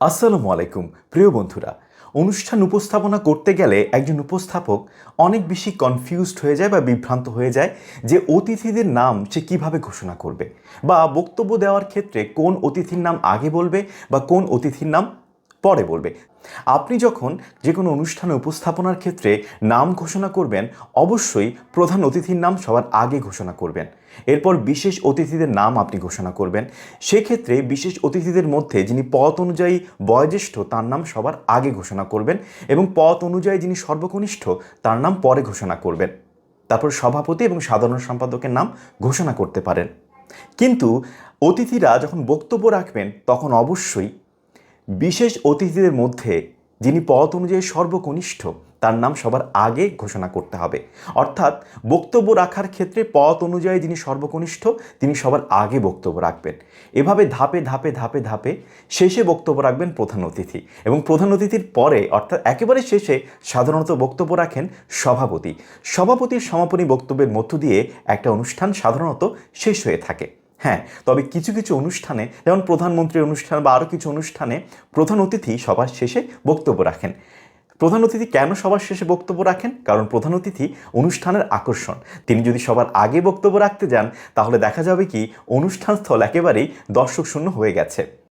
আসসালামু আলাইকুম, প্রিয় বন্ধুরা। অনুষ্ঠান উপস্থাপনা করতে গেলে একজন উপস্থাপক অনেক বেশি কনফিউজড হয়ে যায় বা বিভ্রান্ত হয়ে যায় যে অতিথিদের নাম সে কীভাবে ঘোষণা করবে বা বক্তব্য দেওয়ার ক্ষেত্রে কোন অতিথির নাম আগে বলবে বা কোন অতিথির নাম পরে বলবে। আপনি যখন যে কোনো অনুষ্ঠানে উপস্থাপনার ক্ষেত্রে নাম ঘোষণা করবেন, অবশ্যই প্রধান অতিথির নাম সবার আগে ঘোষণা করবেন। এরপর বিশেষ অতিথিদের নাম আপনি ঘোষণা করবেন। সেক্ষেত্রে বিশেষ অতিথিদের মধ্যে যিনি পথ অনুযায়ী বয়োজ্যেষ্ঠ, তার নাম সবার আগে ঘোষণা করবেন এবং পথ অনুযায়ী যিনি সর্বকনিষ্ঠ, তার নাম পরে ঘোষণা করবেন। তারপর সভাপতি এবং সাধারণ সম্পাদকের নাম ঘোষণা করতে পারেন। কিন্তু অতিথিরা যখন বক্তব্য রাখবেন, তখন অবশ্যই বিশেষ অতিথিদের মধ্যে যিনি পথ অনুযায়ী সর্বকনিষ্ঠ, তার নাম সবার আগে ঘোষণা করতে হবে। অর্থাৎ বক্তব্য রাখার ক্ষেত্রে পথ অনুযায়ী যিনি সর্বকনিষ্ঠ, তিনি সবার আগে বক্তব্য রাখবেন। এভাবে ধাপে ধাপে ধাপে ধাপে শেষে বক্তব্য রাখবেন প্রধান অতিথি এবং প্রধান অতিথির পরে, অর্থাৎ একেবারে শেষে সাধারণত বক্তব্য রাখেন সভাপতি। সভাপতির সমাপনী বক্তব্যের মধ্য দিয়ে একটা অনুষ্ঠান সাধারণত শেষ হয়ে থাকে। হ্যাঁ তবে কিছু কিছু অনুষ্ঠানে, যেমন প্রধানমন্ত্রীর অনুষ্ঠান বা আরও কিছু অনুষ্ঠানে প্রধান অতিথি সবার শেষে বক্তব্য রাখেন। প্রধান অতিথি কেন সবার শেষে বক্তব্য রাখেন? কারণ প্রধান অতিথি অনুষ্ঠানের আকর্ষণ। তিনি যদি সবার আগে বক্তব্য রাখতে যান, তাহলে দেখা যাবে কি অনুষ্ঠানস্থল একেবারেই দর্শক শূন্য হয়ে গেছে।